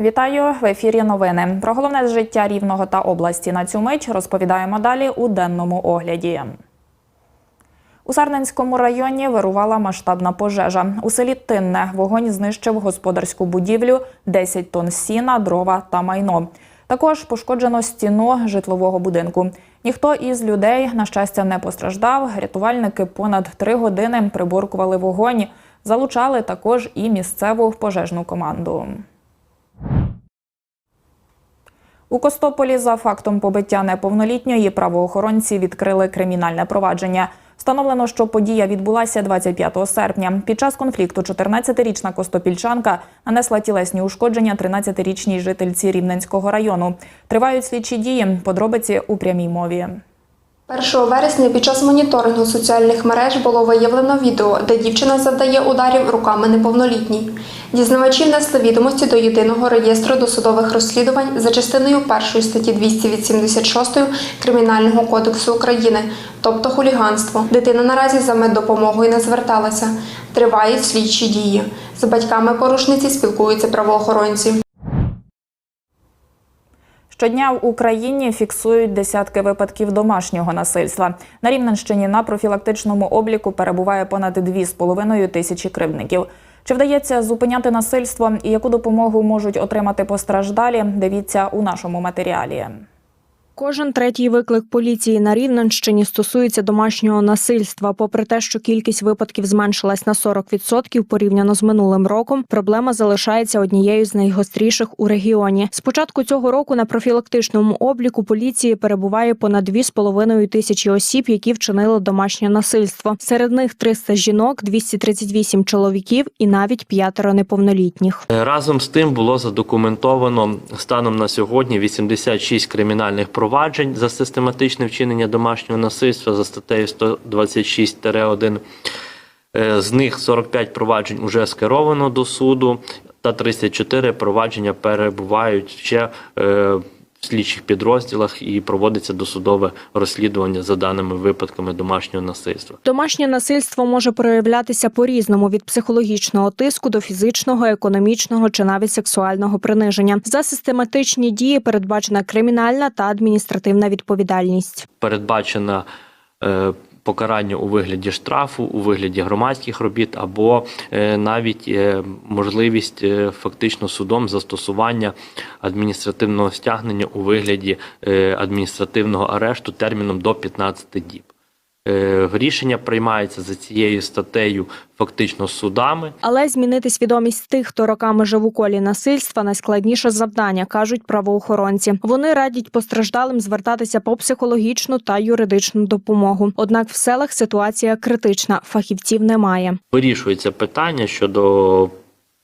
Вітаю в ефірі. Новини про головне життя рівного та області на цю мить розповідаємо далі у денному огляді. У Сарненському районі вирувала масштабна пожежа. У селі Тинне вогонь знищив господарську будівлю, 10 тонн сіна, дрова та майно. Також пошкоджено стіну житлового будинку. Ніхто із людей, на щастя, не постраждав. Рятувальники понад три години приборкували вогонь. Залучали також і місцеву пожежну команду. У Костополі за фактом побиття неповнолітньої правоохоронці відкрили кримінальне провадження. Встановлено, що подія відбулася 25 серпня. Під час конфлікту 14-річна костопільчанка нанесла тілесні ушкодження 13-річній жительці Рівненського району. Тривають слідчі дії. Подробиці у прямій мові. 1 вересня під час моніторингу соціальних мереж було виявлено відео, де дівчина завдає ударів руками неповнолітній. Дізнавачі внесли відомості до єдиного реєстру досудових розслідувань за частиною 1 статті 286 Кримінального кодексу України, тобто хуліганство. Дитина наразі за меддопомогою не зверталася. Тривають слідчі дії. З батьками порушниці спілкуються правоохоронці. Щодня в Україні фіксують десятки випадків домашнього насильства. На Рівненщині на профілактичному обліку перебуває понад 2,5 тисячі кривдників. Чи вдається зупиняти насильство і яку допомогу можуть отримати постраждалі? Дивіться у нашому матеріалі. Кожен третій виклик поліції на Рівненщині стосується домашнього насильства. Попри те, що кількість випадків зменшилась на 40% порівняно з минулим роком, проблема залишається однією з найгостріших у регіоні. З початку цього року на профілактичному обліку поліції перебуває понад 2,5 тисячі осіб, які вчинили домашнє насильство. Серед них 300 жінок, 238 чоловіків і навіть п'ятеро неповнолітніх. Разом з тим було задокументовано станом на сьогодні 86 кримінальних проваджень за систематичне вчинення домашнього насильства за статтею 126-1. Е, З них 45 проваджень уже скеровано до суду, та 34 провадження перебувають ще е, слідчих підрозділах і проводиться досудове розслідування за даними випадками домашнього насильства. Домашнє насильство може проявлятися по-різному від психологічного тиску до фізичного, економічного чи навіть сексуального приниження. За систематичні дії передбачена кримінальна та адміністративна відповідальність. передбачено е, покарання у вигляді штрафу, у вигляді громадських робіт, або е, навіть е, можливість е, фактично судом застосування адміністративного стягнення у вигляді адміністративного арешту терміном до 15 діб. Е, Рішення приймається за цією статтею фактично судами. Але змінити свідомість тих, хто роками жив у колі насильства, найскладніше завдання, кажуть правоохоронці. Вони радять постраждалим звертатися по психологічну та юридичну допомогу. Однак в селах ситуація критична, фахівців немає. вирішується питання щодо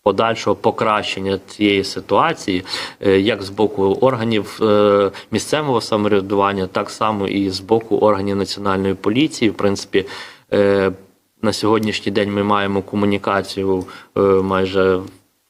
подальшого покращення цієї ситуації, е, як з боку органів е, місцевого самоврядування, так само і з боку органів національної поліції. В принципі, е, на сьогоднішній день ми маємо комунікацію майже в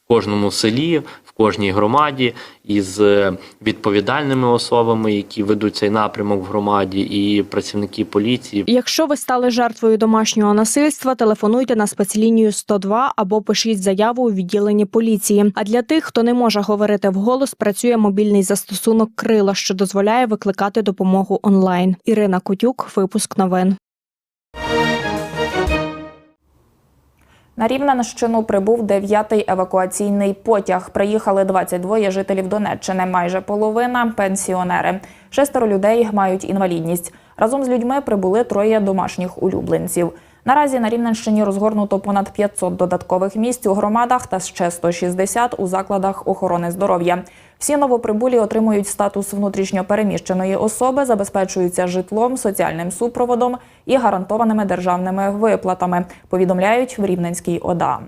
кожному селі, кожній громаді із е, відповідальними особами, які ведуть цей напрямок в громаді, і працівники поліції. Якщо ви стали жертвою домашнього насильства, телефонуйте на спецлінію 102 або пишіть заяву у відділенні поліції. А для тих, хто не може говорити вголос, працює мобільний застосунок Крила, що дозволяє викликати допомогу онлайн. Ірина Кутюк, випуск новин. На Рівненщину прибув дев'ятий евакуаційний потяг. Приїхали 22 жителів Донеччини, майже половина пенсіонери. Шестеро людей мають інвалідність. Разом з людьми прибули троє домашніх улюбленців. Наразі на Рівненщині розгорнуто понад 500 додаткових місць у громадах та ще 160 у закладах охорони здоров'я. Всі новоприбулі отримують статус внутрішньо переміщеної особи, забезпечуються житлом, соціальним супроводом і гарантованими державними виплатами. Повідомляють в Рівненській ОДА.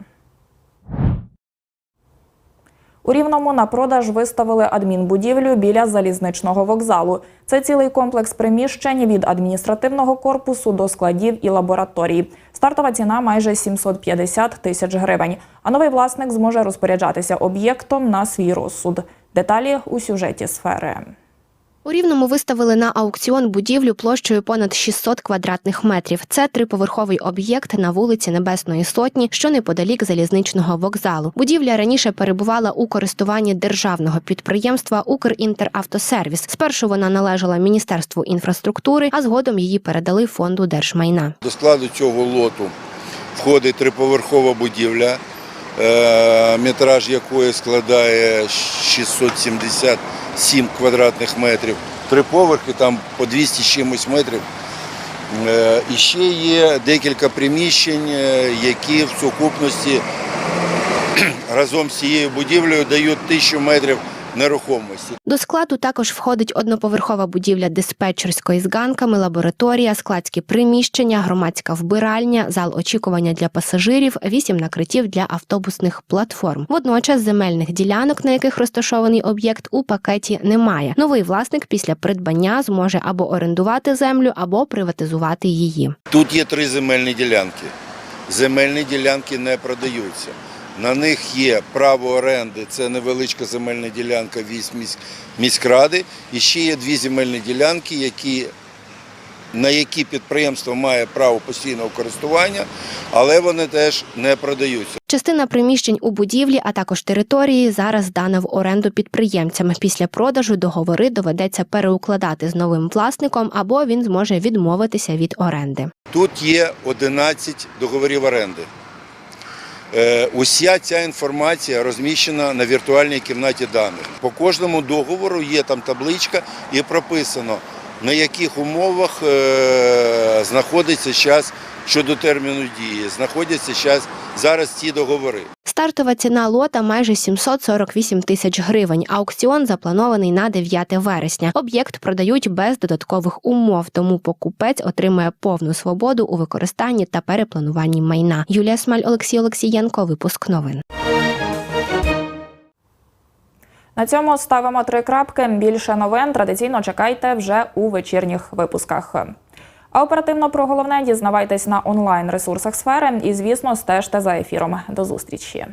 У Рівному на продаж виставили адмінбудівлю біля залізничного вокзалу. Це цілий комплекс приміщень від адміністративного корпусу до складів і лабораторій. Стартова ціна майже 750 тисяч гривень. А новий власник зможе розпоряджатися об'єктом на свій розсуд. Деталі у сюжеті сфери. У Рівному виставили на аукціон будівлю площею понад 600 квадратних метрів. Це триповерховий об'єкт на вулиці Небесної Сотні, що неподалік залізничного вокзалу. Будівля раніше перебувала у користуванні державного підприємства Укрінтеравтосервіс. Спершу вона належала Міністерству інфраструктури, а згодом її передали фонду держмайна. До складу цього лоту входить триповерхова будівля, е, метраж якої складає 677 квадратних метрів. Три поверхи, там по 200 з чимось метрів. Е, І ще є декілька приміщень, е, які в сукупності разом з цією будівлею дають тисячу метрів нерухомості. До складу також входить одноповерхова будівля диспетчерської з ганками, лабораторія, складські приміщення, громадська вбиральня, зал очікування для пасажирів, вісім накриттів для автобусних платформ. Водночас земельних ділянок, на яких розташований об'єкт, у пакеті немає. Новий власник після придбання зможе або орендувати землю, або приватизувати її. Тут є три земельні ділянки. Земельні ділянки не продаються. На них є право оренди, це невеличка земельна ділянка вісь міськ- міськради. І ще є дві земельні ділянки, які, на які підприємство має право постійного користування, але вони теж не продаються. Частина приміщень у будівлі, а також території зараз здана в оренду підприємцям. Після продажу договори доведеться переукладати з новим власником, або він зможе відмовитися від оренди. Тут є 11 договорів оренди. Е, Уся ця інформація розміщена на віртуальній кімнаті даних. По кожному договору є там табличка і прописано, на яких умовах е, знаходиться час щодо терміну дії, знаходяться зараз ці договори. Стартова ціна лота майже 748 тисяч гривень. Аукціон запланований на 9 вересня. Об'єкт продають без додаткових умов, тому покупець отримує повну свободу у використанні та переплануванні майна. Юлія Смаль, Олексій Олексієнко. Випуск новин. На цьому ставимо три крапки. Більше новин традиційно чекайте вже у вечірніх випусках. А оперативно про головне дізнавайтесь на онлайн ресурсах сфери і, звісно, стежте за ефіром. До зустрічі.